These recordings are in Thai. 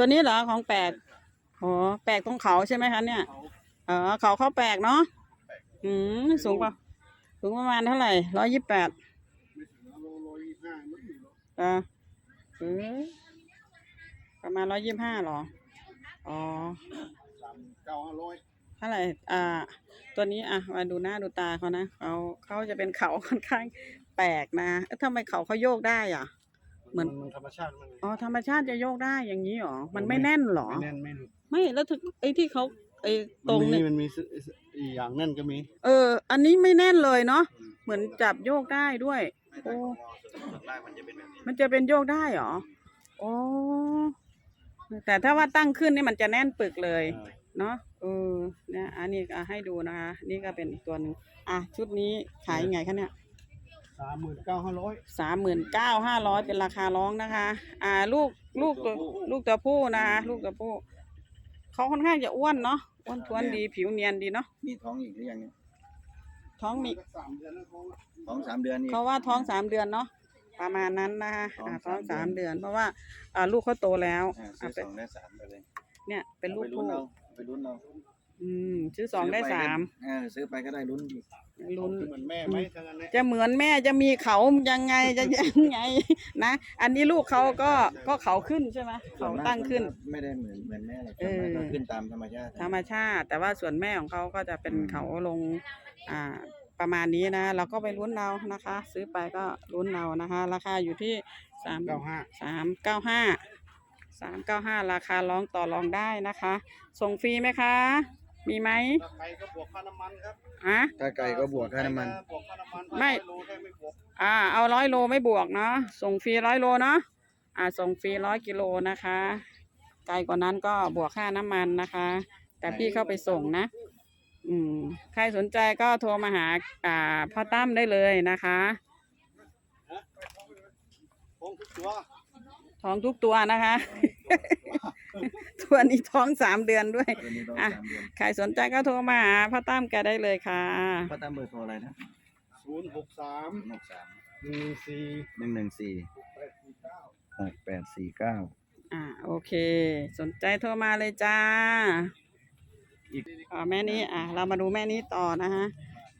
ตัวนี้เหรอของแปลกอ๋อแปลกตรงเขาใช่ไหมคะเนี่ยเออเขาเขาแปลกเนาะอืมสูงกว่าสูงประมาณเท่าไหร่ร้อยยี่สิบแปดไม่ถึงโลโลยี่ห้าไม่ถึงหรอกอ่าเออประมาณร้อยยี่สิบห้าหรอ อ๋อสามเก้าห้าร้อยเท่าไหร่อ่า ตัวนี้อะมาดูหน้าดูตาเขานะเขาเขาจะเป็นเขาค่อนข้างแปลกนะเอ๊ะทำไมเขาเขาโยกได้อะ เหมือน มันธรรมชาติมันอ๋อธรรมชาติจะโยกได้อย่างนี้หรอ มันไม่แน่นหรอ ไม่แน่นไม่หลุดไม่แล้วถึงไอ้ที่เขาไอ้ตรงมันมีเนี่ยมันมีสสอีกอย่างแน่นก็มีเออ อันนี้ไม่แน่นเลยเนาะเหมือนจับโยกได้ด้วย โอ้ มันจะเป็นโยกได้เหรอโอ้แต่ถ้าว่าตั้งขึ้นนี่มันจะแน่นปึกเลยเนาะเออเนี่ยอันนี้ก็ให้ดูนะคะ นี่ก็เป็นอีกตัวหนึ่งอะชุดนี้ขายยังไงคะเนี่ย สามหมื่นเก้าห้าร้อยสามหมื่นเก้าห้าร้อยเป็นราคาร้องนะคะ อ่าลูกลูกตัวลูกตัวผู้นะคะลูกตัวผู้เขาค่อนข้างจะอ้วนเนาะอ้วนท้วนดีผิวเนียนดีเนาะมีท้องอีกหรือยังเนี่ยท้องมีสามเดือนแล้วท้องละท้องสามเดือนนี่เขาว่าท้องสามเดือนเนาะประมาณนั้นนะคะอ่าท้ท้อองงสาสามมเดืเดืออนนเพราะว่าอ่าลูกเขาโตแล้วอ่าอ่าซื้อเป็นสองได้สามไปเลยเนี่ยเป็นลูกอาไปลุ้ผู้นเอาไปลุ้นเอาอืมซื้อสองได้สามเออซื้อไปก็ได้ลุ้นอีก ลุ้นเหมือนแม่ไหมทั้งนั้นแหละจะเหมือนแม่จะมีเขายังไงจะยังไงนะ อันนี้ลูกเขาก็ก็เขาขึ้นใช่ไหมเขาตั้งขึ้น ไม่ได้เหมือนเหมือนแม่หรอกเออส่วนมากก็ขึ้นตามธรรมชาติธรรมชาติ แต่ว่าส่วนแม่ของเขาก็จะเป็นอืมเขาลงอ่าประมาณนี้นะ เราก็ไปลุ้นเรานะคะ ซื้อไปก็ลุ้นเรานะคะ ราคาอยู่ที่สามเก้าห้าสามเก้าห้าสามเก้าห้าราคาร้องต่อรองได้นะคะ ส่งฟรีไหมคะ มีไหมถ้าไปก็บวกค่าน้ำมันครับอะ ถ้าไก่ก็บวกค่าน้ำมัน บวกค่าน้ำมันไม่โลแค่ไม่บวกอ่า เอาร้อยโลไม่บวกเนาะ ส่งฟรีร้อยโลเนาะ อ่า ส่งฟรีร้อยกิโลนะคะ ไกลกว่านั้นก็บวกค่าน้ำมันนะคะ แต่พี่เข้าไปส่งนะ อืม ใครสนใจก็โทรมาหา อ่า พ่อตั้มได้เลยนะคะท้องทุกตัวท้องทุกตัวนะคะ ตัวนี้ท้องสามเดือนด้วย ตัวนี้ต้องอะ สามเดือนใครสนใจก็โทรมาหาพ่อตั้มแกได้เลยค่ะ พ่อตามเบอร์โทรอะไรนะศูนย์หกสามหกสามหนึ่งสี่หนึ่งหนึ่งสี่แปดสี่เก้า หกแปดสี่เก้า อ่าโอเค สนใจโทรมาเลยจ้าอีก อ่าแม่นี้อะเรามาดูแม่นี้ต่อนะฮะ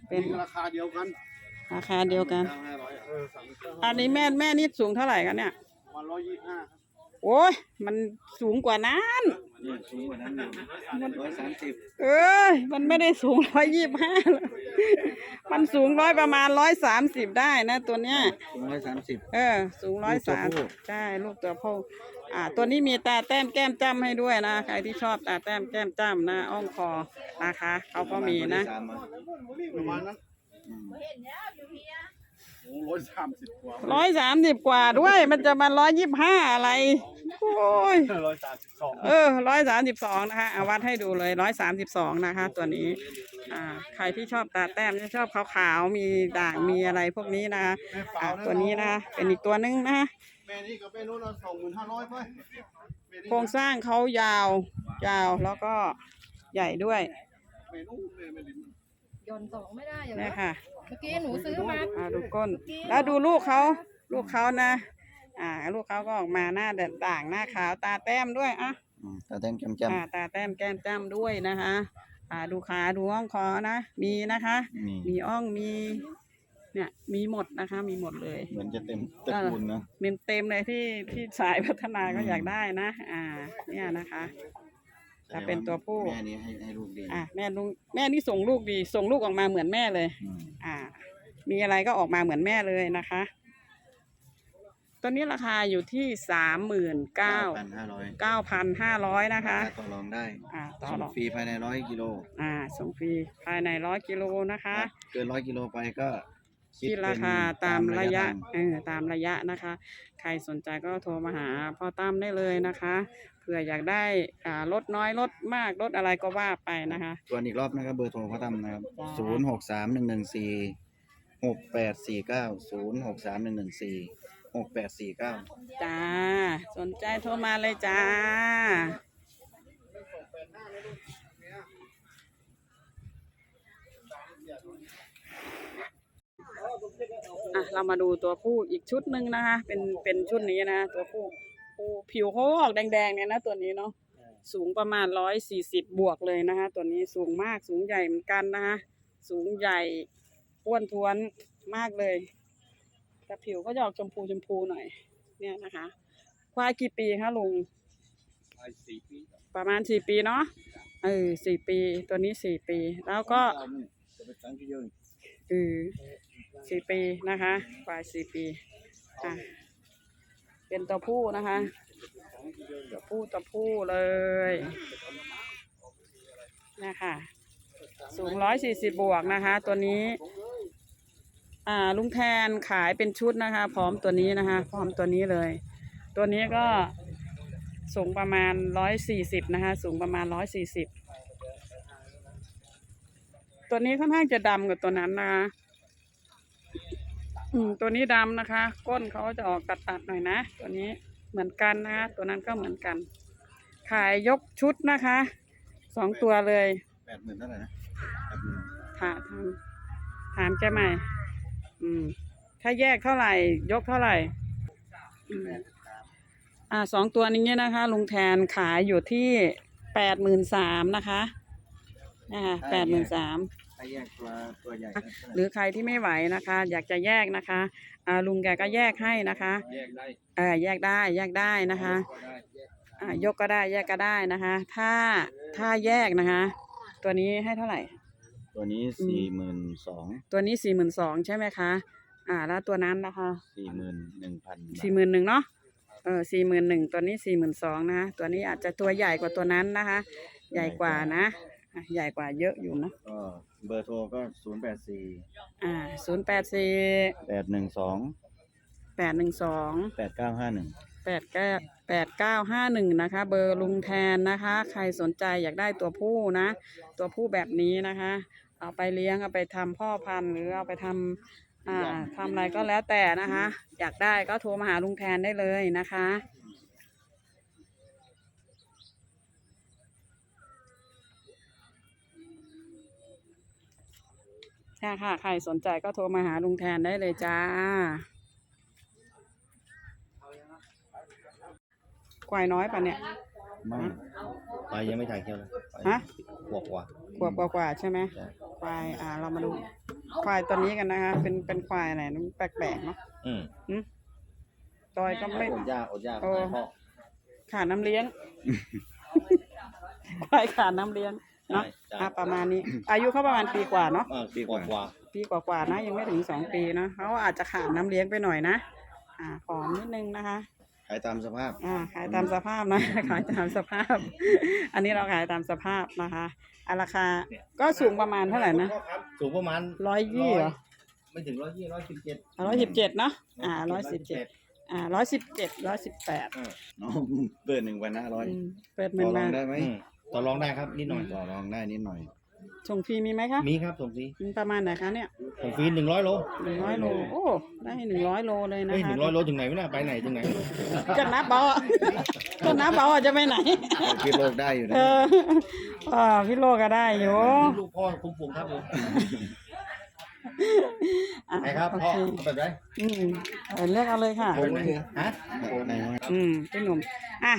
เป็นราคาเดียวกันราคาเดียวกันเก้าห้าร้อยเออสามเก้าอันนี้แม่แม่นี่สูงเท่าไหร่กันเนี่ย วันร้อยยี่ห้า โอ้ยมันสูงกว่านั้นนี่สูงกว่านั้นอยู่ร้อยสามสิบเอ้ยมันไม่ได้สูงร้อยยี่สิบห้ามันสูงร้อยประมาณร้อยสามสิบได้นะ ตัวเนี้ยสูงร้อยสามสิบเออ สูงร้อยลูกตัวสามผู้ใช่ลูกตัวผู้อ่า ตัวนี้มีตาแต้มแก้มจ้ำให้ด้วยนะ ใครที่ชอบตาแต้มแก้มจ้ำนะอ้อมคอนะคะเขาก็มีนะสามอะประมาณนั้นอืมโอ้ ร้อยสามสิบกว่าร้อยสามสิบกว่าด้วย มันจะมาร้อยยี่สิบห้าอะไร โอ้ยร้อยสามสิบสองเออร้อยสามสิบสองนะคะเอาวัดให้ดูเลยร้อยสามสิบสองนะคะ ตัวนี้ อ่า ใครที่ชอบตาแต้มที่ชอบขาวๆ มีด่างมีอะไรพวกนี้นะคะแม่เปล่าอ่านะตัวนี้นะคะเป็นอีกตัวนึงนะคะแม่นี่กับแม่นู้นเราสองหมื่นห้าร้อยไปแม่นี่โครงสร้างเขายาวยาวแล้วก็ใหญ่ด้วยแม่นู้นแม่ไม่ลิ้นโยนสองไม่ได้อย่างนะนี้คะ เมื่อกี้หนูซื้อมาอ่าดูก้น แล้วดูลูกเขา ลูกเขานะ อ่า ลูกเขาก็ออกมาหน้าแดดด่างหน้าขาวตาแต้มด้วยอะอืมตาแต้มจำจอ่าตาแต้มแก้มจ้ำด้วยนะคะ อ่า ดูขาดูอ่องคอนะ มีนะคะำมีมีอ่องมี เนี่ย มีหมดนะคะ มีหมดเลย เหมือนจะเต็มตระกูลนะ เต็มเต็มเลยที่ที่สายพัฒนาก็อืมอยากได้นะ อ่า เนี่ยนะคะ ถ้าเป็นตัวผู้ แม่นี้ให้ให้ลูกดีอ่าแม่ลูกแม่นี่ส่งลูกดีส่งลูกออกมาเหมือนแม่เลย อืมอ่า มีอะไรก็ออกมาเหมือนแม่เลยนะคะ ตัวนี้ราคาอยู่ที่สามหมื่นเก้าพันห้าร้อยเก้าพันห้าร้อยนะคะ ต่อรองได้อ่าต่อส่งรองฟรีภายในร้อยกิโลอ่าส่งฟรีภายในร้อยกิโลนะคะ เกินร้อยกิโลไปก็ ดที่เป็นราคาตามระยะทางเออตามระยะนะคะ ใครสนใจก็โทรมาหาพ่อตั้มได้เลยนะคะเผื่ออยากได้อ่าลดน้อยลดมากลดอะไรก็ว่าไปนะคะ ตัวนอีกรอบนะครับเบอร์โทรเขาทำนะครับจ้าศูนย์หกสามหนึ่งหนึ่งสี่หกแปดสี่เก้าศูนย์หกสามหนึ่งหนึ่งสี่หกแปดสี่เก้าจ้า สนใจโทรมาเลยจ้า อะเรามาดูตัวผู้อีกชุดหนึ่งนะคะ เป็นเป็นชุดนี้นะตัวผู้พูผิวเขาออกแดงๆเนี่ยนะตัวนี้เนาะสูงประมาณร้อยสี่สิบบวกเลยนะคะ ตัวนี้สูงมากสูงใหญ่เหมือนกันนะคะสูงใหญ่อ้วนท้วนมากเลย แต่ผิวก็จะออกชมพูชมพูหน่อย เนี่ยนะคะ ควายกี่ปีคะลุงไอ้สี่ปีประมาณสี่ปีเนาะเออสี่ปีตัวนี้สี่ปี แล้วก็จะไปตั้งที่เดียวนี่เออ สี่ปีนะคะควายสี่ปีอะเป็นตัวผู้นะคะ ตัวผู้ตัวผู้เลยนะคะสูงร้อยสี่สิบบวกนะคะ ตัวนี้ อ่าลุงแทนขายเป็นชุดนะคะ พร้อมตัวนี้นะคะ พร้อมตัวนี้เลย ตัวนี้ก็สูงประมาณร้อยสี่สิบนะคะ สูงประมาณร้อยสี่สิบตัวนี้ค่อนข้างจะดำกว่าตัวนั้นนะคะ อืมตัวนี้ดำนะคะ ก้นเขาจะออกตัดๆหน่อยนะ ตัวนี้เหมือนกันนะคะตัวนั้นก็เหมือนกัน ขายยกชุดนะคะสองตัวเลยแปดหมื่นเท่าไหร่นะแปดหมื่นถามถามถามแกใหม่ อืม ถ้าแยกเท่าไหร่ ยกเท่าไหร่อืมอ่าสองตัวนี้นะคะลุงแทนขายอยู่ที่แปดหมื่นสามนะคะนะคะแปดหมื่นสาม ถ้าแยกตัวตัวใหญ่นะเท่าไหร่หรือใครที่ไม่ไหวนะคะ อยากจะแยกนะคะอ่าลุงแกก็แยกให้นะคะแยกได้เออแยกได้แยกได้นะคะก็ได้แยกอ่ายกก็ได้แยกก็ได้นะคะ ถ้าถ้าแยกนะคะ ตัวนี้ให้เท่าไหร่ ตัวนี้สี่หมื่นสองตัวนี้สี่หมื่นสองใช่ไหมคะอ่าแล้วตัวนั้นนะคะสี่หมื่นหนึ่งพันสี่หมื่นหนึ่งเนาะเออสี่หมื่นหนึ่งตัวนี้สี่หมื่นสองนะตัวนี้อาจจะตัวใหญ่กว่าตัวนั้นนะคะ ใหญ่กว่านะ อะใหญ่กว่าเยอะอยู่นะก็เบอร์โทรก็ศูนย์แปดสี่อ่าศูนย์แปดสี่แปดหนึ่งสองแปดหนึ่งสองแปดเก้าห้าหนึ่งแปดเก้าแปดเก้าห้าหนึ่งนะคะ เบอร์ลุงแทนนะคะ ใครสนใจอยากได้ตัวผู้นะ ตัวผู้แบบนี้นะคะ เอาไปเลี้ยงเอาไปทำพ่อพันธุ์หรือเอาไปทำอ่าทำอะไรก็แล้วแต่นะคะ อยากได้ก็โทรมาหาลุงแทนได้เลยนะคะ ค่ะค่ะ ใครสนใจก็โทรมาหาลุงแทนได้เลยจ้า ควายน้อยปะเนี่ย ไม่ไปยังไม่ถ่ายเที่ยวเลยไปฮะบวกว่าขวบกว่าๆใช่ไหม ใช่ควาย อ่า เรามาดู ควายตัวนี้กันนะคะ เป็น เป็นควายอะไรนะแปลกๆเนาะอืมหึตอยก็ไม่ อดยาอดยาโอ้ตายพ่อขาดน้ำเลี้ยง ควายขาดน้ำเลี้ยง เนาะใช่ใช่อะประมาณนี้ อายุเขาประมาณปีกว่าเนาะอ่าปีกว่าปีกว่าๆนะ ยังไม่ถึงสองปีนะเขาอาจจะขาดน้ำเลี้ยงไปหน่อยนะอ่าผอมนิดนึงนะคะ ขายตามสภาพ อ่าขายตามสภาพนะ ขายตามสภาพ อันนี้เราขายตามสภาพนะคะอะราคาก็สูงประมาณเท่าไหร่นะสูงประมาณร้อยยี่เหรอไม่ถึงร้อยยี่ร้อยสิบเจ็ดร้อยสิบเจ็ดเนาะอ่าร้อยสิบเจ็ดอ่าร้อยสิบเจ็ดร้อยสิบแปดน้องเปิดหนึ่งพันห้าร้อยเปิดต่เงิอนรอมางได้ไหม ต่อรองได้ครับนิดหน่อย ต่อรองได้นิดหน่อย ส่งฟรีมีไหมคะมีครับส่งฟรีมีประมาณไหนคะเนี่ยส่งฟรีหนึ่งร้อยโลหนึ่งร้อยโลโอ้ได้หนึ่งร้อยโลเลยนะเฮ้ยหคะนึ่งร้อยโลถึงไหนวะน่ะไปไหนถึงไหนก็นับเบาอะก็นับเบาอะจะไปไหน คิดโลกได้อยู่นะเอออ่าพี่โลก็ได้อยู่ลูกพ่อคุ้มปุ่มครับผมอะไหนครับโอพ่อเคเอาแบบไหนอืมเออเลือกเอาเลยค่ะโอนไหมฮะโอนไหนวะ อืมพี่หนุ่มอะ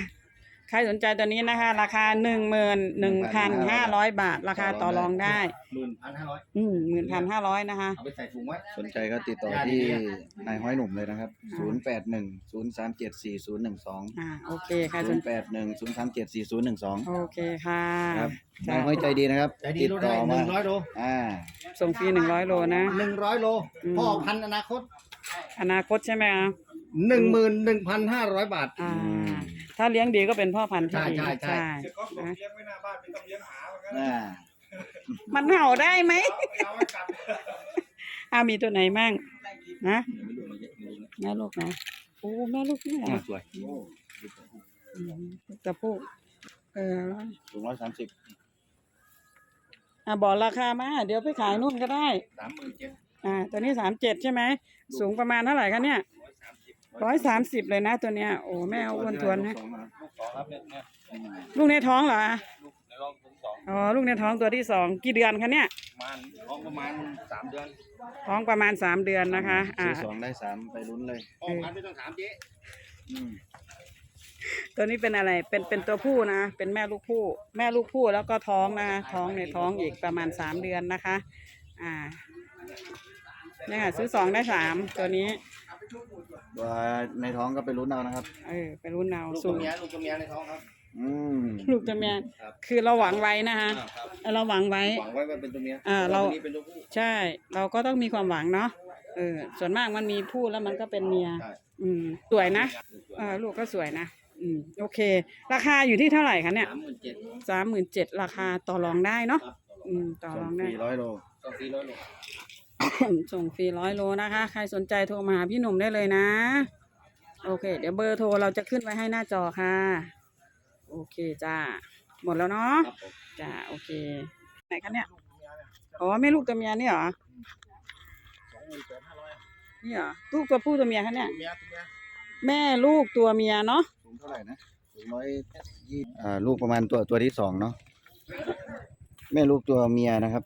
ใครสนใจตัวนี้นะคะ ราคาหนึ่งหมื่นหนึ่งพันห้าร้อยบาท ราคาต่อรองได้หมื่นพันห้าร้อยอืมหมื่นพันห้าร้อยนะคะ เอาไปใส่ถุงไว้ สนใจก็ติดต่อที่นายห้อยหนุ่มเลยนะครับ ศูนย์แปดหนึ่งศูนย์สามเจ็ดสี่ศูนย์หนึ่งสองอ่าโอเคใครสศูนนย์แปดหนึ่งศูนย์สามเจ็ดสี่ศูนย์หนึ่งสองโอเคค่ะครับจ้ะนายห้อยใจดีนะครับ ใจดีติดโลต่ได้อหมา นึ่งร้อยโลอ่า ส่งฟรีหนึ่งร้อยโลนะ หนึ่งร้อยโลอืม พ่อพันธุ์อนาคตอนาคตใช่ไหมอะหนึ่งหมื่นหนึ่งพันห้าร้อยบาท อ่าอืม ถ้าเลี้ยงดีก็เป็นพ่อพันธุ์ที่ดีใช่ใช่ใช่นะเลี้ยงไว้หน้าบ้านไม่ต้องเลี้ยงหาเหมือนกันอ่ามันเห่าได้ไหมเอาไว้กัดอ่ามีตัวไหนมั่งนะแม่ลูกนะโอ้แม่ลูกนี่เหรอสวยอืมจะพูดเออสูงร้อยสามสิบอะบอกราคามา เดี๋ยวไปขายนู่นก็ได้ สามหมื่นเจ็ดอ่าตัวนี้สามเจ็ดใช่ไหมสูงประมาณเท่าไหร่คะเนี่ย ร้อยสามสิบเลยนะตัวเนี้ย โอ้แม่เอาอ้วนทวนนะ ลูกสองครับเนี่ยเนี่ยลูกในท้องเหรอลูกในรองถุงสองอ๋อลูกในท้องตัวที่สองกี่เดือนคะเนี่ย ประมาณท้องประมาณสามเดือนท้องประมาณสามเดือนนะคะอ่าซื้อสองได้สามไปลุ้นเลยพ่อพันธุ์ไม่ต้องถามเจ๊อืมตัวนี้เป็นอะไรเป็นเป็นตัวผู้นะ เป็นแม่ลูกผู้ แม่ลูกผู้แล้วก็ท้องนะท้องในท้องอีกประมาณสามเดือนนะคะ อ่าเนี่ยค่ะซื้อสองได้สามตัวนี้ ตัวในท้องก็ไปลุ้นเอานะครับ เออไปรุ่นเอาลูกสูตัวงเมียลูกตัวเมียในท้องครับอืม ลูกตัวเมียครับคือเราหวังไว้นะคะอ่าครับเราหวังไว้ หวังไว้ว่าเป็นตัวเมียอ่าเรา ตัวนี้เป็นตัวผู้ใช่ เราก็ต้องมีความหวังเนาะเออส่วนมากมันมีผู้แล้วมันก็เป็นเมีย ใช่อืมสวยนะเออลูกก็สวยนะ อืมโอเค ราคาอยู่ที่เท่าไหร่คะเนี่ยสามหมื่นเจ็ดสามหมื่นเจ็ดราคาต่อรองได้เนาะครับอืมต่อส่รงองฟได้รีร้อยโล สองสี่ร้อยโล ส่งฟรีร้อยโลนะคะ ใครสนใจโทรมาหาพี่หนุ่มได้เลยนะ โอเค เดี๋ยวเบอร์โทรเราจะขึ้นไว้ให้หน้าจอค่ะ โอเคจ้า หมดแล้วเนาะครับผมจ้าโอเค ไหนคะเนี่ยอ๋อแม่ลูกตัวเมียนี่เหรอสองหมื่นแปดห้าร้อยนี่เหรอลูกตัวผู้ตัวเมียคะเนี่ยตัวเมียตัวเมียแม่ลูกตัวเมียเนาะสูงเท่าไหร่นะสูงร้อยยี่อ่าลูกประมาณตัวตัวที่สองเนาะแม่ลูกตัวเมียนะครับ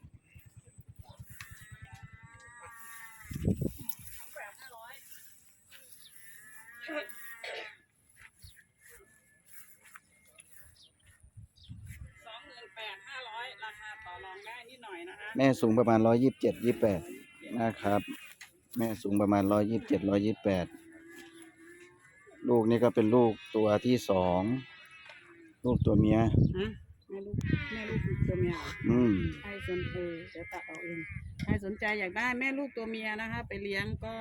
แปดห้าร้อยราคาต่อรองได้นิดหน่อยนะคะแม่สูงประมาณร้อยยี่สิบเจ็ดยี่แปดนะครับ แม่สูงประมาณร้อยยี่สิบเจ็ดร้อยยี่แปดลูกนี่ก็เป็นลูกตัวที่สอง ลูกตัวเมียฮะแม่ลูกแม่ลูกตัวเมียเหรออืมใครสนเออเดี๋ยวตัดเอาเองใครสนใจอยากได้แม่ลูกตัวเมียนะคะ ไปเลี้ยงก็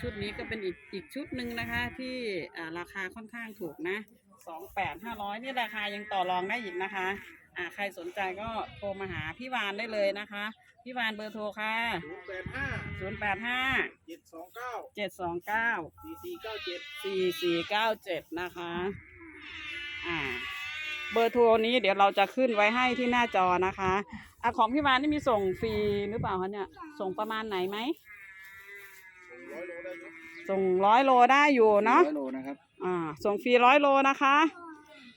ชุดนี้ก็เป็นอีกอีกชุดหนึ่งนะคะ ที่อ่าราคาค่อนข้างถูกนะสองแปดห้าร้อยนี่ราคายังต่อรองได้อีกนะคะอ่าใครสนใจก็โทรมาหาพี่วานได้เลยนะคะ พี่วานเบอร์โทรค่ะแปดห้าศูนย์แปดห้าเจ็ดสองเก้าเจ็ดสองเก้าสี่สี่เก้าเจ็ดสี่สี่เก้าเจ็ดนะคะ อ่า เบอร์โทรนี้เดี๋ยวเราจะขึ้นไว้ให้ที่หน้าจอนะคะอะของพี่วานนี่มีส่งฟรีหรือเปล่าคะเนี่ย ส่งประมาณไหนไหม ส่งร้อยโลได้อยู่เนาะร้อยโลนะครับ อ่า ส่งฟรีร้อยโลนะคะ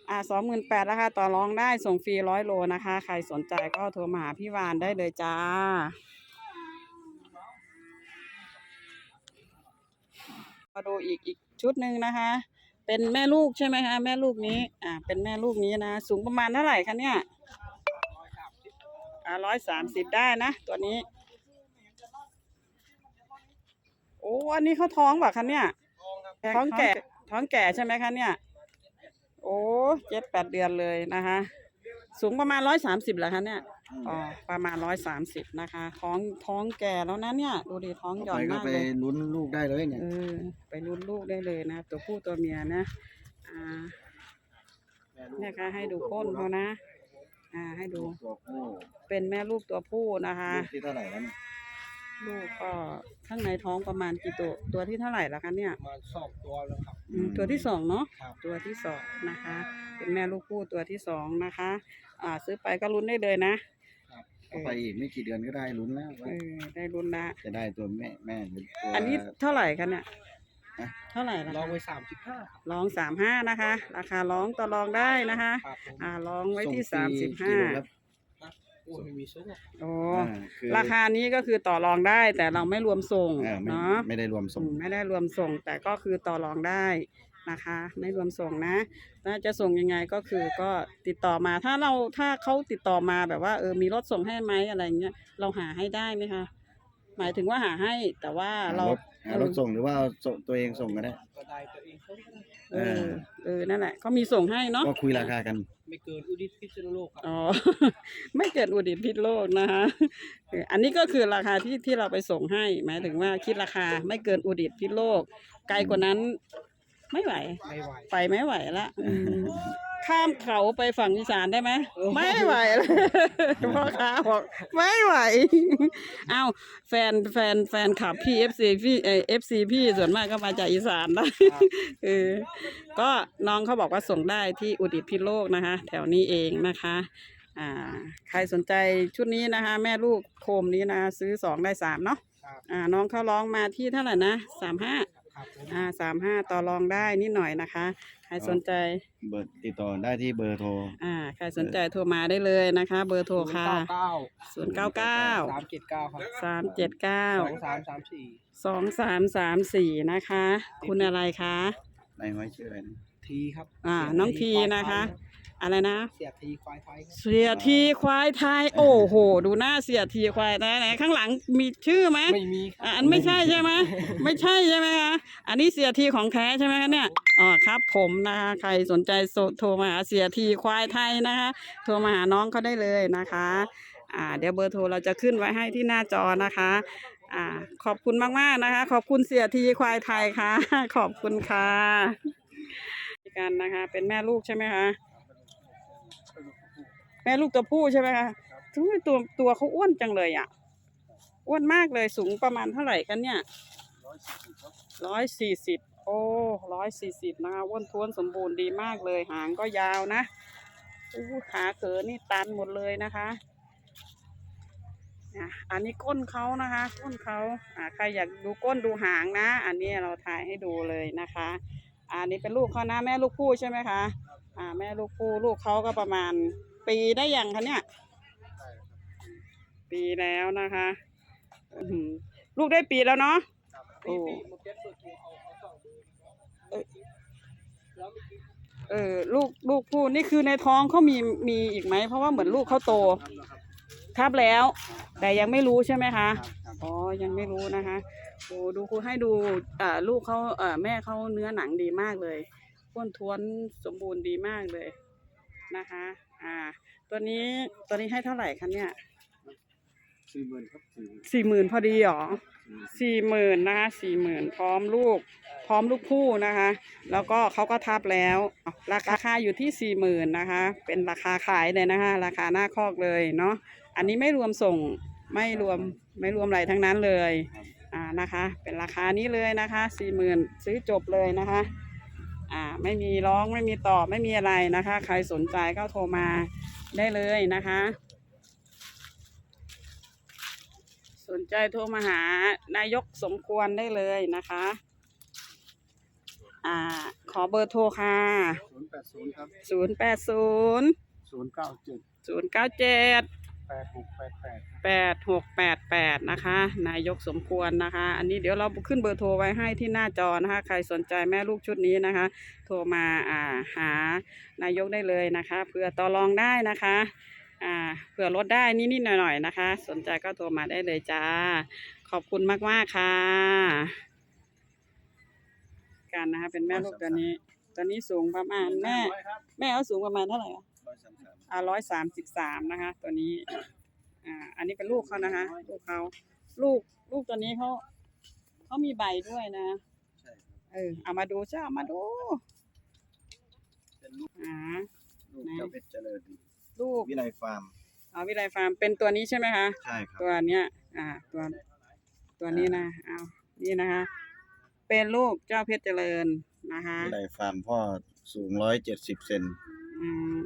อ่าสองหมื่นแปดราคาต่อรองได้ ส่งฟรีร้อยโลนะคะ ใครสนใจก็โทรมาหาพี่วานได้เลยจ้ามาดูอีกอีกชุดหนึ่งนะคะ เป็นแม่ลูกใช่ไหมคะแม่ลูกนี้ อ่า เป็นแม่ลูกนี้นะ สูงประมาณเท่าไหร่คะเนี่ยอ่าร้อยสามสิบได้นะตัวนี้ โอ้อันนี้เขาท้องเปล่ะคะเนี่ย ท้องแก่ ท้องแก่ใช่ไหมคะเนี่ย โอ้เจ็ดแปดเดือนเลยนะคะ สูงประมาณร้อยสามสิบเหรอคะเนี่ย อ๋อประมาณร้อยสามสิบนะคะ ท้องท้องแก่แล้วนะเนี่ย ดูดิท้องหย่ต่ออนไปก็มากไปเลย ลุ้นลูกได้เลยเนี่ยเออไปรุ่นลูกได้เลยนะ ตัวผู้ตัวเมียนะอ่าเนี่ยค่ะให้ดูก้นเขานะ อ่าให้ดู ตัวผู้เป็นแม่ลูกตัวผู้นะคะลูกที่เท่าไหร่แล้วเนี่ยลูกก็ข้างในท้องประมาณกี่ตัวตัวที่เท่าไหร่ละคะเนี่ยมาสองตัวแล้วครับอืมตัวที่สองเนาะครับตัวที่สองนะคะ เป็นแม่ลูกคู่ตัวที่สองนะคะ อ่า ซื้อไปก็ลุ้นได้เลยนะ เอาไปอีกไม่กี่เดือนก็ได้ลุ้นแล้วว่าเออได้ลุ้นละจะได้ตัวแม่แม่หรือตัว อันนี้เท่าไหร่คะเนี่ยฮะ เท่าไหร่ละลองคะไว้สามสิบห้าลองสามห้านะคะ ราคาร้องต่อรองได้นะคะ ครับผมอ่าลองไว้ที่ส่สางมฟรีสิบกี่ห้าโลครับโอ้ยไม่มีซุ้มโอ้อ่าคือราคานี้ก็คือต่อรองได้แต่เราไม่รวมส่งอ่าไม่เนาะไม่ได้รวมอืส่งมไม่ได้รวมส่งแต่ก็คือต่อรองได้ นะคะ ไม่รวมส่งนะถ้าจะส่งยังไงก็คือก็ติดต่อมาถ้าเราถ้าเขาติดต่อมาแบบว่าเออมีรถส่งให้ไหมอะไรเงี้ยเราหาให้ได้ไหมคะหมายถึงว่าหาให้แต่ว่าเรารถหารถส่งหรือว่าเอาส่งตัวเองส่งก็ได้ก็ได้ตัวเองเขาเออเออนั่นแหละเขามีส่งให้เนาะก็คุยราคากัน ไม่เกินอุดิตพิษณุโลกครับอ๋อไม่เกิดอุดิตพิษโลกนะคะเอออันนี้ก็คือราคาที่ที่เราไปส่งให้ หมายถึงว่าคิดราคาไม่เกินอุดิตพิษโลก ไกลกว่านั้น ไม่ไหว ไม่ไหว ไปไม่ไหวละอืมข้ามเขาไปฝั่งอีสานได้ไหมไม่ไหวเลยพ่อค้าบอกไม่ไหว เอ้าแฟนแฟนแฟนขับพี่เอฟซีพี่เอเอฟซีพี่ส่วนมากก็มาจากอีสานนะเออก็น้องเขาบอกว่าส่งได้ที่อุดิตพิษโลกนะคะ แถวนี้เองนะคะ อ่า ใครสนใจชุดนี้นะคะ แม่ลูกโคมนี้นะ ซื้อสองได้สามเนาะครับอ่าน้องเขาร้องมาที่เท่าไหร่นะสามห้า ครับผมอ่าสามห้าต่อรองได้นิดหน่อยนะคะ ใครสนใจเบอร์ติดต่อได้ที่เบอร์โทร อ่าใครสนใจโทรมาได้เลยนะคะ เบอร์โทรค่ะเก้าศูนย์เก้าเก้าสามเจ็ดเก้าครับสามเจ็ดเก้าสองสามสามสี่สองสามสามสี่นะคะ คุณอะไรคะในห้อยชื่ออะไรนะทีครับ อ่าเสียน้องทีควายนะคะไทยรับ อะไรนะ เสียทีควายไทยครับเสียทีควายไทย โอ้โห ดูหน้าเสียทีควายไทยไหนข้างหลังมีชื่อไหมไม่มีคอะรับอันไม่ใช่ใช่ไหมไม่ใช่ใช่ไหมคะอันนี้เสียทีของแท้ใช่ไหมคะเนี่ยอ๋อครับ ผมนะคะใครสนใจโทรโทรมาหาเสียทีควายไทยนะคะ โทรมาหาน้องเขาได้เลยนะคะอ่าเดี๋ยวเบอร์โทรเราจะขึ้นไว้ให้ที่หน้าจอนะคะอ่าขอบคุณมากๆนะคะ ขอบคุณเสียทีควายไทยค่ะ ขอบคุณค่ะกันนะคะ เป็นแม่ลูกใช่ไหมคะ แม่ลูกตัวผู้ใช่ไหมคะทุยตัวตัวเขาอ้วนจังเลยอะ อ้วนมากเลยสูงประมาณเท่าไหร่กันเนี่ยร้อยสี่สิบโอ้ร้อยสี่สิบนะคะอ้วนท้วนสมบูรณ์ดีมากเลย หางก็ยาวนะอู้ขาเขินนี่ตันหมดเลยนะคะอะอันนี้ก้นเขานะคะ ก้นเขาอ่าใครอยากดูก้นดูหางนะ อันนี้เราถ่ายให้ดูเลยนะคะ อันนี้เป็นลูกเขานะแม่ลูกผู้ใช่ไหมคะ อ่าแม่ลูกผู้ลูกเขาก็ประมาณ ปีได้ยังคะเนี่ย ปีแล้วนะคะอื้อหือลูกได้ปีแล้วเนาะ โอ้ปีปีหมดเจ็ดเปิดตัวเอาเอาสองเบอร์แล้วเมื่อกี้เออลูกลูกผู้นี่คือในท้องเขามีมีอีกไหม เพราะว่าเหมือนลูกเขาโตทับแล้ว แต่ยังไม่รู้ใช่ไหมคะ อ๋อ ยังไม่รู้นะคะ โอ้ดูครูให้ดูอ่าลูกเขาเอ่อแม่เขาเนื้อหนังดีมากเลย พ้วนท้วนสมบูรณ์ดีมากเลยนะคะ อ่า ตัวนี้ตัวนี้ให้เท่าไหร่คะเนี่ยสี่หมื่นครับสี่สี่หมื่นพอดีเหรอสี่หมื่นนะคะสี่หมื่นพร้อมลูก พร้อมลูกคู่นะคะ แล้วก็เขาก็ทับแล้ว ราคาอยู่ที่สี่หมื่นนะคะ เป็นราคาขายเลยนะคะ ราคาหน้าคอกเลยเนาะ อันนี้ไม่รวมส่ง ไม่รวม ไม่รวมอะไรทั้งนั้นเลย อ่า นะคะ เป็นราคานี้เลยนะคะ สี่หมื่นซื้อจบเลยนะคะ อ่าไม่มีร้องไม่มีตอบไม่มีอะไรนะคะ ใครสนใจก็โทรมาได้เลยนะคะ สนใจโทรมาหานายกสมควรได้เลยนะคะ อ่า ขอเบอร์โทรค่ะ 080 ครับ 0 8 0 097 0 9 7 แปดหกแปดแปดแปดหกแปดแปดนะคะ นายกสมควรนะคะ อันนี้เดี๋ยวเราขึ้นเบอร์โทรไว้ให้ที่หน้าจอนะคะ ใครสนใจแม่ลูกชุดนี้นะคะ โทรมาอ่าหานายกได้เลยนะคะเผื่อต่อรองได้นะคะอ่าเผื่อลดได้นิดๆหน่อยๆนะคะ สนใจก็โทรมาได้เลยจ้า ขอบคุณมากๆค่ะ กันนะคะเป็นแม่ลูกตัวนี้ ตอนนี้สูงประมาณแม่ แม่เขาสูงประมาณเท่าไหร่คะอ่า ร้อยสามสิบสามนะคะ ตัวนี้ อ่า อันนี้เป็นลูกเขานะคะ ลูกเขาลูกลูกตัวนี้เขาเขามีใบด้วยนะใช่ครับเออเอามาดูจ้าเอามาดูเป็นลูกอ่าลูกเจ้าเพชรเจริญลูกวิไลฟาร์มเอาวิไลฟาร์มเป็นตัวนี้ใช่ไหมคะใช่ครับตัวเนี้ย อ่า ตัวตัวนี้นะเอานี่นะคะ เป็นลูกเจ้าเพชรเจริญนะคะวิไลฟาร์มพ่อสูงร้อยเจ็ดสิบเซนอืม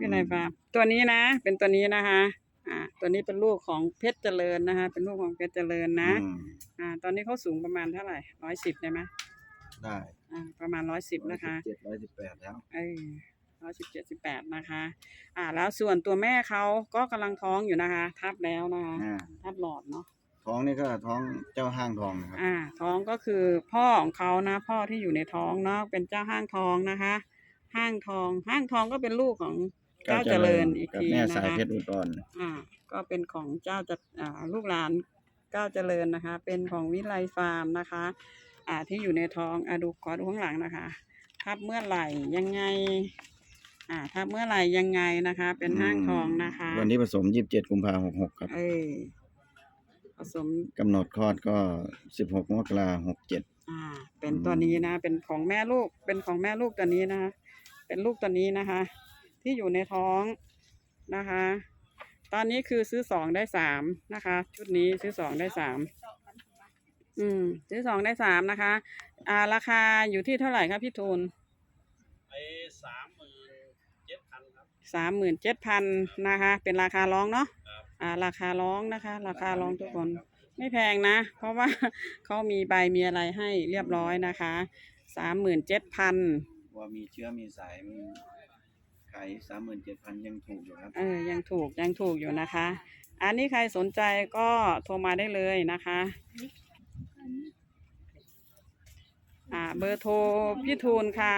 วิไลฟาร์มตัวนี้นะ เป็นตัวนี้นะคะ อ่า ตัวนี้เป็นลูกของเพชรเจริญนะคะ เป็นลูกของเพชรเจริญนะ อืมอ่า ตอนนี้เขาสูงประมาณเท่าไหร่ร้อยสิบได้ไหมได้อ่า ประมาณร้อยสิบนะคะ เจ็ดร้อยสิบแปดแล้ว เออร้อยสิบเจ็ดสิบแปดนะคะ อ่า แล้วส่วนตัวแม่เขาก็กำลังท้องอยู่นะคะ ทับแล้วนะคะ อ่า ทับหลอดเนาะ ท้องนี่ก็ท้องเจ้าห้างทองนะครับ อ่า ท้องก็คือพ่อของเขานะ พ่อที่อยู่ในท้องเนาะ เป็นเจ้าห้างทองนะคะ ห้างทอง ห้างทองก็เป็นลูกของ เจ้าเจริญอีกกับทีแม่นะสายคะเพชรอุดรอ่า ก็เป็นของเจ้าจะอ่าลูกหลานเจ้าเจริญนะคะ เป็นของวิไลฟาร์มนะคะ อ่าที่อยู่ในท้องอ่าดูขอดูข้างหลังนะคะทับเมื่อไหร่ยังไง อ่าทับเมื่อไหร่ยังไงนะคะ เป็นห้างทองนะคะ วันนี้ผสมยี่สิบเจ็ดกุมภาหกหกครับเออผสม กำหนดคลอดก็สิบหกมกราหกเจ็ดอ่า เป็นตัวนี้นะ เป็นของแม่ลูก เป็นของแม่ลูกตัวนี้นะคะ เป็นลูกตัวนี้นะคะ ที่อยู่ในท้องนะคะ ตอนนี้คือซื้อสองได้สามนะคะ ชุดนี้ซื้อสองได้สามอืมซื้อสองได้สามนะคะ อ่า ราคาอยู่ที่เท่าไหร่ครับพี่ทูลไอ้สามหมื่นเจ็ดพันครับสามหมื่นเจ็ดพันนะคะ เป็นราคาร้องเนาะครับอ่า ราคาร้องนะคะ ราคาร้องทุกคนไม่แพงนะ เพราะว่าเขามีใบมีอะไรให้เรียบร้อยนะคะสามหมื่นเจ็ดพันว่ามีเชื้อมีสายมีขายสามหมื่นเจ็ดพันยังถูกอยู่ครับ เออยังถูกยังถูกอยู่นะคะ อันนี้ใครสนใจก็โทรมาได้เลยนะคะนอ่าเบอร์โทรพี่ทูลค่ะ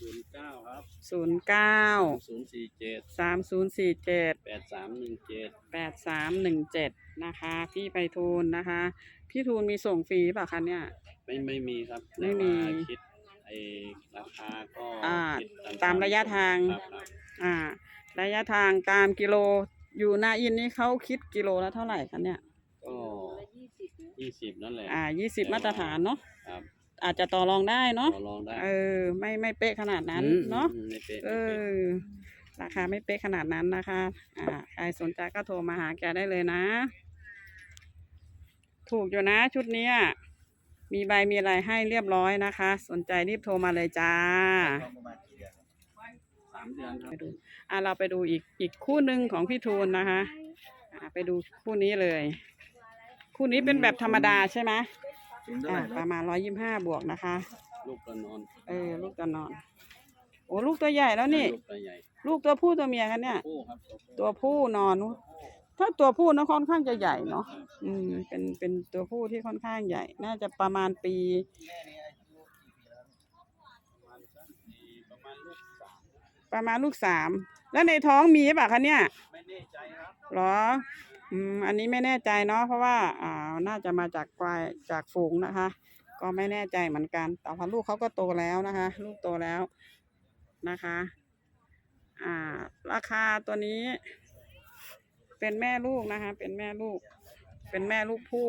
ศูนย์เก้าครับศูนย์เก้าศูนย์สี่เจ็ดสามศูนย์สี่เจ็ด แปดสามหนึ่งเจ็ดแปดสามหนึ่งเจ็ดนะคะ พี่ไปทูลนะคะ พี่ทูลมีส่งฟรีเปล่าคะเนี่ย ไม่ไม่มีครับไม่มี แต่ว่าคิดไอราคาก็อ่าคิดตามระยะทาง ครับครับอ่า ระยะทางตามกิโล อยู่นาอินนี่เขาคิดกิโลละเท่าไหร่คะเนี่ย ก็ยี่สิบนั่นแหละ อ่ายี่สิบมาตรฐานเนาะ ครับอาจจะต่อรองได้เนาะ ต่อรองได้เออ ไม่ไม่เป๊ะขนาดนั้นเนาะ อืมไม่เป๊ะเอไม่เป๊ะอราคาไม่เป๊ะขนาดนั้นนะคะ อ่า ใครสนใจก็โทรมาหาแกได้เลยนะ ถูกอยู่นะชุดเนี้ย มีใบมีอะไรให้เรียบร้อยนะคะ สนใจรีบโทรมาเลยจ้าสามเดือนครับไปดูอ่าเราไปดูอีกอีกคู่หนึ่งของพี่ทูลนะคะอ่าไปดูคู่นี้เลย คู่นี้เป็นแบบธรรมดาใช่ไหมสูงเท่าอ่าไหร่ประมาณร้อยยี่ห้าบวกนะคะ ลูกกระนอนเออลูกตัวนอน โอ้ลูกตัวใหญ่แล้วนี่ ลูกตัวใหญ่ลูกตัวผู้ตัวเมียกันเนี่ย คู่ครับตัวผู้นอนนู้น ถ้าตัวผู้นะค่อนข้างจะใหญ่เนาะอืมเป็นเป็นตัวผู้ที่ค่อนข้างใหญ่ น่าจะประมาณปีประมาณลูกสาม แล้วในท้องมีป่ะคะเนี่ยไม่แน่ใจครับหรอ อืม อันนี้ไม่แน่ใจเนาะ เพราะว่า อ่า น่าจะมาจากควายจากฝูงนะคะ ก็ไม่แน่ใจเหมือนกัน แต่ว่าลูกเขาก็โตแล้วนะคะ ลูกโตแล้วนะคะ อ่า ราคาตัวนี้ เป็นแม่ลูกนะคะ เป็นแม่ลูก เป็นแม่ลูกผู้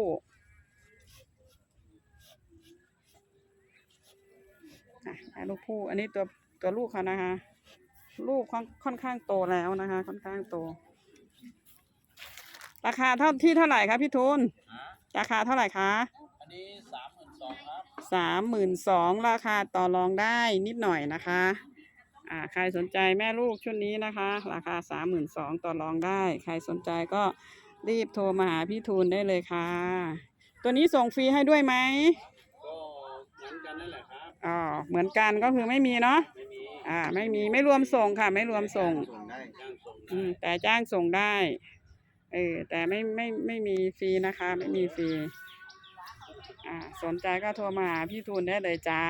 อะแม่ลูกผู้ อันนี้ตัวตัวลูกเขานะคะ ลูกค่อนค่อนข้างโตแล้วนะคะ ค่อนข้างโต ราคาเท่าที่เท่าไหร่คะพี่ทุนราคาเท่าไหร่คะ อันนี้สามหมื่นสองครับสามหมื่นสองราคาต่อรองได้นิดหน่อยนะคะ อ่าใครสนใจแม่ลูกชุดนี้นะคะ ราคาสามหมื่นสองต่อรองได้ ใครสนใจก็รีบโทรมาหาพี่ทูลได้เลยค่ะ ตัวนี้ส่งฟรีให้ด้วยไหมก็เหมือนกันนั่นแหละครับอ๋อเหมือนกันก็คือไม่มีเนาะไม่มีอ่าไม่มีไม่รวมส่งค่ะ ไม่รวมส่ง ส่งได้จ้างส่งอืมแต่จ้างส่งได้ เออ แต่ไม่ไม่ไม่มีฟรีนะคะ ไม่มีฟรี อ่า สนใจก็โทรมาหาพี่ทูลได้เลยจ้า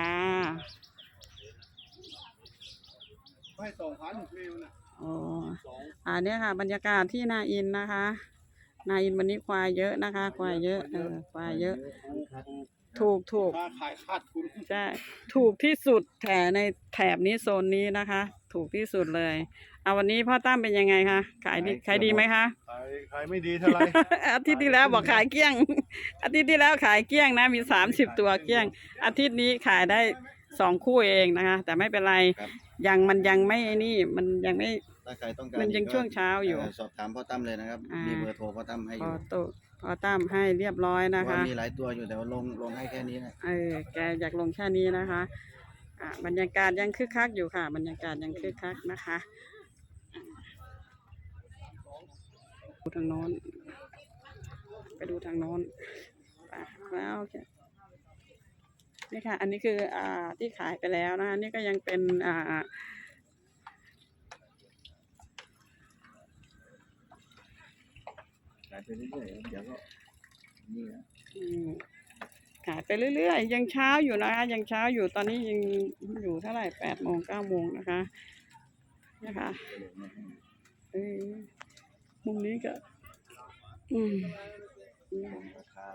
ให้สองพันฟิวนะอ๋อสองอ่าเนี่ยค่ะ บรรยากาศที่นาอินนะคะ นาอินวันนี้ควายเยอะนะคะ ควายเยอะเออควายเยอะ ถูกถูกค่าขายขาดทุนใช่ถูกที่สุดแถในแถบนี้โซนนี้นะคะ ถูกที่สุดเลยเอาวันนี้พ่อตั้มเป็นยังไงคะขายดีขายดีไหมคะ ขายขายไม่ดีเท่าไหร่ อาทิตย์ที่แล้วบอกขายเกลี้ยง อาทิตย์ที่แล้วขายเกลี้ยงนะมีสามสิบตัวเกลี้ยง อาทิตย์นี้ขายได้สองคู่เองนะคะ แต่ไม่เป็นไรครับ ยังมันยังไม่ไอ้นี่มันยังไม่ ถ้าใครต้องการมันยังอีกก็ช่วงเช้าอยู่เสอบถามพ่อตั้มเลยนะครับ อ่ามี มีเบอร์โทรพ่อตั้มให้อพอยู่โตพอตั้มให้เรียบร้อยเพนะราะว่าคะ มีหลายตัวอยู่แต่ว่าลงลงให้แค่นี้นะเออแกอยากลงแค่นี้นะคะอ่าบรรยากาศยังคึกคักอยู่ค่ะ บรรยากาศยังคึกคักนะคะดูทางโน้น ไปดูทางโน้นไปแล้วโอเค นี่ค่ะ อันนี้คืออ่าที่ขายไปแล้วนะคะนี่ก็ยังเป็นอ่าขายไปเรื่อยๆเดี๋ยวก็นี่นะขายไปเรื่อยๆ ยังเช้าอยู่นะคะ ยังเช้าอยู่ตอนนี้ยังอยู่เท่าไหร่แปดโมงเก้าโมงนะคะนะคะเออมุมนี้ก็ อืมราคา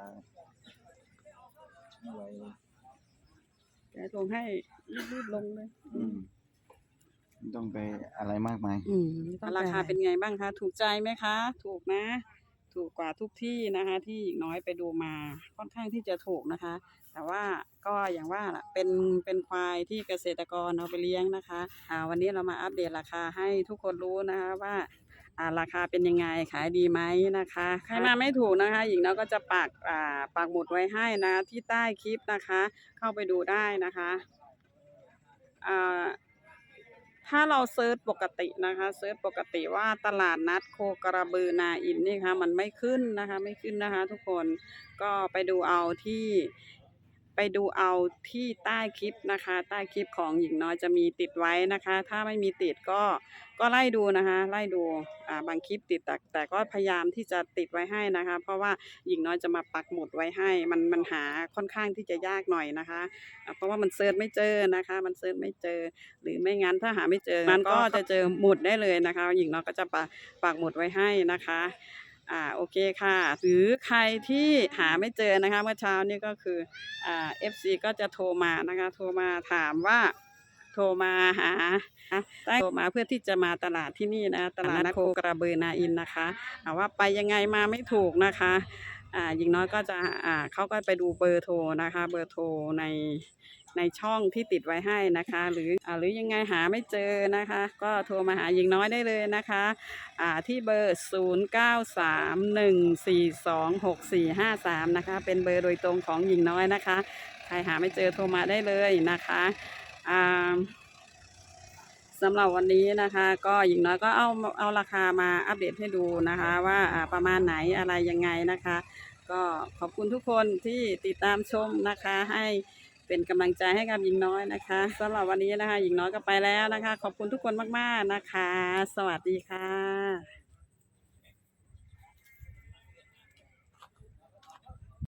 ไวเลย แกลงให้รีบๆลงเลยอืมไม่ต้องไปอะไรมากมาย อืมราคาเป็นไงบ้างคะ ถูกใจไหมคะ ถูกนะ ถูกกว่าทุกที่นะคะ ที่หญิงน้อยไปดูมาค่อนข้างที่จะถูกนะคะ แต่ว่าก็อย่างว่าล่ะเป็นเป็นควายที่เกษตรกรเอาไปเลี้ยงนะคะอ่าวันนี้เรามาอัปเดตราคาให้ทุกคนรู้นะคะว่า อ่าราคาเป็นยังไงขายดีไหมนะคะ ใครมาไม่ถูกนะคะ หญิงน้อยก็จะปักอ่าปักหมุดไว้ให้นะ ที่ใต้คลิปนะคะ เข้าไปดูได้นะคะอ่าถ้าเราเซิร์ชปกตินะคะเซิร์ชปกติว่าตลาดนัดโคกระบือนาอินนี่ค่ะมันไม่ขึ้นนะคะ ไม่ขึ้นนะคะ ทุกคนก็ไปดูเอาที่ ไปดูเอาที่ใต้คลิปนะคะ ใต้คลิปของหญิงน้อยจะมีติดไว้นะคะ ถ้าไม่มีติดก็ก็ไล่ดูนะคะ ไล่ดูอ่าบางคลิปติดแต่แต่ก็พยายามที่จะติดไว้ให้นะคะ เพราะว่าหญิงน้อยจะมาปักหมุดไว้ให้ มันมันหาค่อนข้างที่จะยากหน่อยนะคะอ่าเพราะว่ามันเซิร์ชไม่เจอนะคะ มันเซิร์ชไม่เจอ หรือไม่งั้นถ้าหาไม่เจอมันก็จะเจอหมุดได้เลยนะคะ หญิงน้อยก็จะปักปักหมุดไว้ให้นะคะ อ่าโอเคค่ะ หรือใครที่หาไม่เจอนะคะ เมื่อเช้านี่ก็คืออ่า FC ก็จะโทรมานะคะ โทรมาถามว่าโทรมาหาได้โทรมาเพื่อที่จะมาตลาดที่นี่นะตลาดนัดโคกระเบือนาอินนะคะถาว่าไปยังไงมาไม่ถูกนะคะอ่าหญิงน้อยก็จะอ่าเขาก็ไปดูเบอร์โทรนะคะ เบอร์โทรใน ในช่องที่ติดไว้ให้นะคะ หรืออ่าหรือยังไงหาไม่เจอนะคะ ก็โทรมาหาหญิงน้อยได้เลยนะคะอ่าที่เบอร์ 0931426453 นะคะ เป็นเบอร์โดยตรงของหญิงน้อยนะคะ ใครหาไม่เจอโทรมาได้เลยนะคะอ่าสำหรับวันนี้นะคะ ก็หญิงน้อยก็เอาเอาราคามาอัปเดตให้ดูนะคะ ว่าอ่าประมาณไหนอะไรยังไงนะคะ ก็ขอบคุณทุกคนที่ติดตามชมนะคะให้ เป็นกำลังใจให้กับหญิงน้อยนะคะสำหรับวันนี้นะคะ หญิงน้อยก็ไปแล้วนะคะ ขอบคุณทุกคนมากๆนะคะ สวัสดีค่ะ